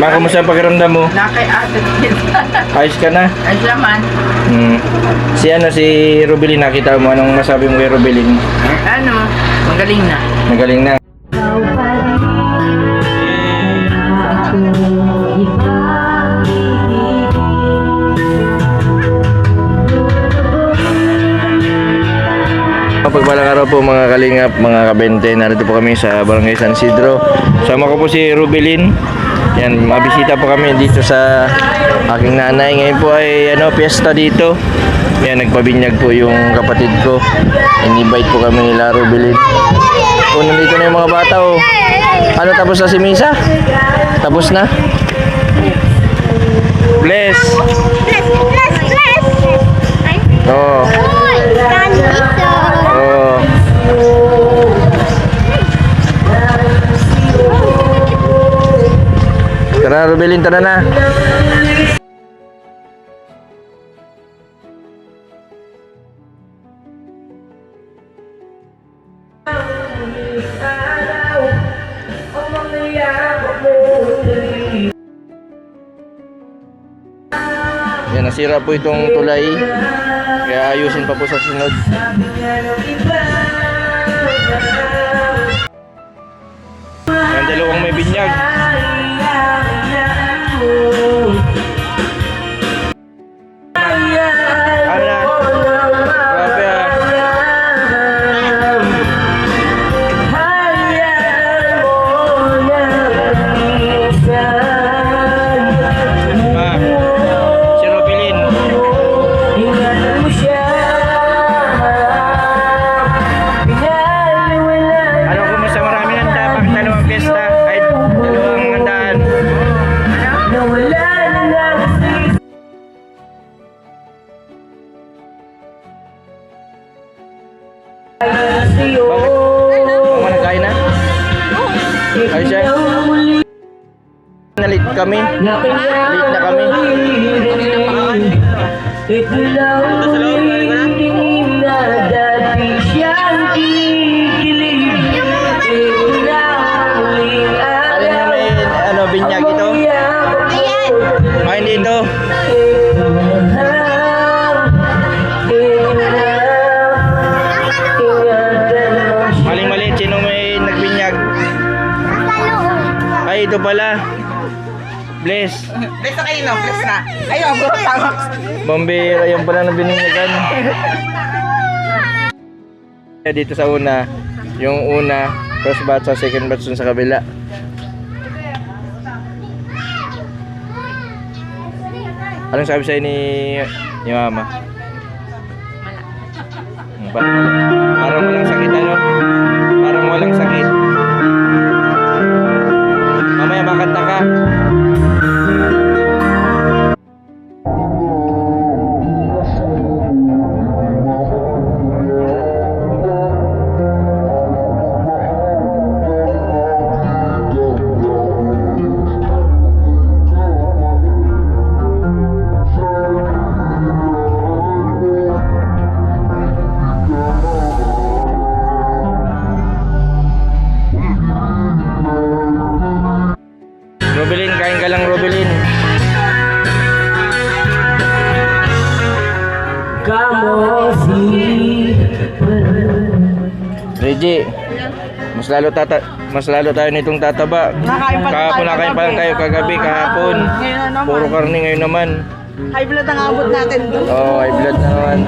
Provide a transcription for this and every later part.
Ma, kumusta ang pakiramdam mo? Nakay ate din. Ayos ka na? Ay laman. Hmm. Si ano, si Rubilin, nakita mo anong masabi mo kay Rubilin? Ano, magaling na. Magaling na. Pagpalang araw po mga kalingap, mga kabente, narito po kami sa Barangay San Isidro. Sama ko po si Rubilin. Yan, mabisita po kami dito sa aking nanay. Ngayon po ay ano, piyesta dito. Yan, nagpabinyag po yung kapatid ko. In-invite po kami nila Rubilin. O, nandito na yung mga bata oh. Ano, tapos na si Misa? Tapos na? Bless! Bless, bless, bless. Ay, Oo. Tara, Rubelin, tara na. Yan, nasira po itong tulay. Kaya ayusin pa po sa sunod. Yan, dalawang may binyag. Ano kumusta marami handa? Bakit dalawang piyesta? Ay, dalawang handaan. Bakit? Mama nagkain na? Ay siya? Nalit kami. Late na kami. Ano na may ano, binyag ito? Ay, hindi ito. Maling maliit. Sino may nagbinyag? Ay, ito pala. Bless. Bless na kayo no, bless na. Ayun, bro, tama. Bombera, yung pala na bininyagan. Dito sa una, yung una, first batch sa second batch dun sa kabila. Anong sabi sa'yo ni, ni mama? Parang, parang walang sakit ano? Parang walang sakit. Robelin, kain ka lang Robelin. Reggie, mas lalo tata mas lalo tayo nitong tataba. Nakain pa Kahapon tayo nakain pa lang tayo kagabi, kahapon. Puro karne ngayon naman. High blood ang abot natin doon. Oh, high blood na naman.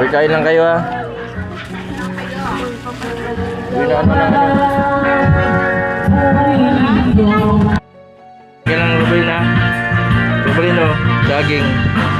Uy, kain lang kayo ha. Uy, na Rubelin oh, daging.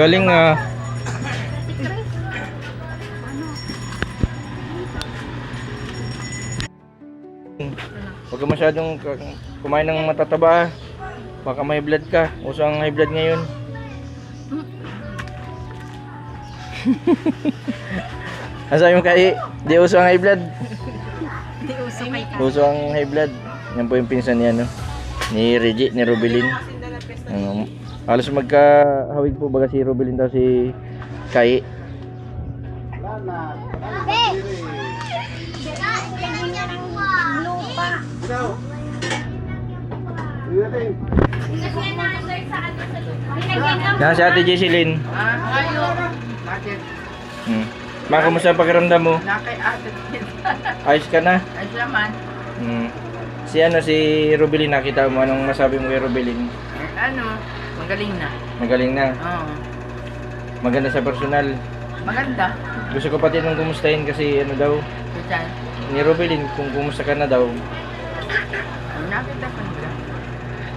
Galing ah. Huwag masyadong kumain ng matataba. ah. Baka may blood ka. Uso ang high blood ngayon. Asa yung kai? Di uso ang high blood. Hindi uso kay Uso ang high blood. Yan po yung pinsan niya, no? Ni Reggie, ni Rubilin. Um, halos magkahawig po baga si Rubilin daw si Kai. Yan si Ate. Bakit? Hmm. Ma, kamusta ang pakiramdam mo? Ayos ka na? Ay naman. Hmm. Si ano, si Rubilin, nakita mo anong masabi mo kay Rubilin? Eh, ano, magaling na. Magaling na. Oo. Maganda sa personal. Maganda. Gusto ko pati nung kumustahin kasi ano daw, Diyan. ni Rubilin, kung kumusta ka na daw. Ang nakita ko nila.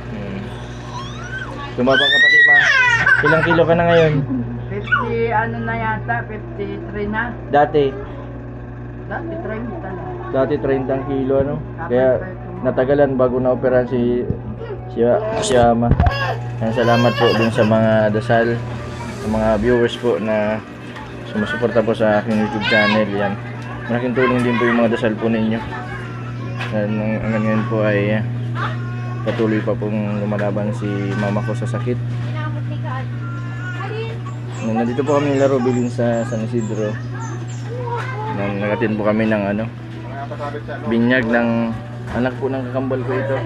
Hmm. Tumaba ka pati ma. Ilang kilo ka na ngayon? 50 ano na yata, 53 na. Dati, Dati 30 na. dati 30 ang kilo ano. Kaya natagalan bago na operahan si si si Ama. Yan, salamat po dun sa mga dasal, sa mga viewers po na sumusuporta po sa aking YouTube channel. Yan. Malaking tulong din po yung mga dasal po ninyo. Yan, ang hanggang ngayon po ay ah, patuloy pa pong lumalaban si mama ko sa sakit. Nandito po kami nilaro bilin sa San Isidro. Nagatin po kami ng ano, binyag ng anak po ng kakambal ko ito.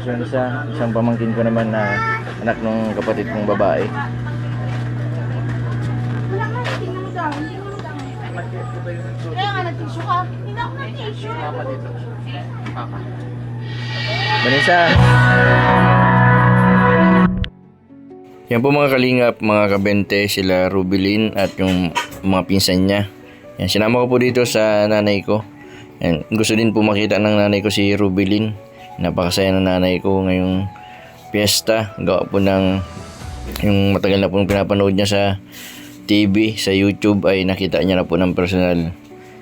Yung isa, isang pamangkin ko naman na anak ng kapatid kong babae. Kaya nga, nag-tissue ka. Hindi ako nag-tissue. Vanessa! Yan po mga kalingap, mga kabente, sila Rubilin at yung mga pinsan niya. Yan, sinama ko po dito sa nanay ko. Yan, gusto din po makita ng nanay ko si Rubilin. Napakasaya ng nanay ko ngayong piyesta. Gawa po ng yung matagal na po pinapanood niya sa TV, sa YouTube ay nakita niya na po ng personal.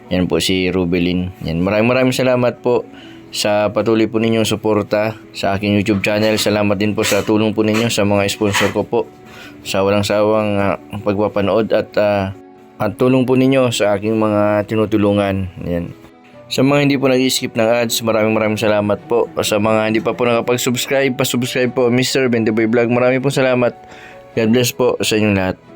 Yan po si Rubilin. Yan, maraming maraming salamat po sa patuloy po ninyong suporta sa aking YouTube channel. Salamat din po sa tulong po ninyo sa mga sponsor ko po sa walang sawang ah, pagpapanood at ah, at tulong po ninyo sa aking mga tinutulungan. Yan. Sa mga hindi po nag-skip ng ads, maraming maraming salamat po. Sa mga hindi pa po nakapag-subscribe, pa-subscribe po Mr. Bendeboy Vlog. Maraming po salamat. God bless po sa inyong lahat.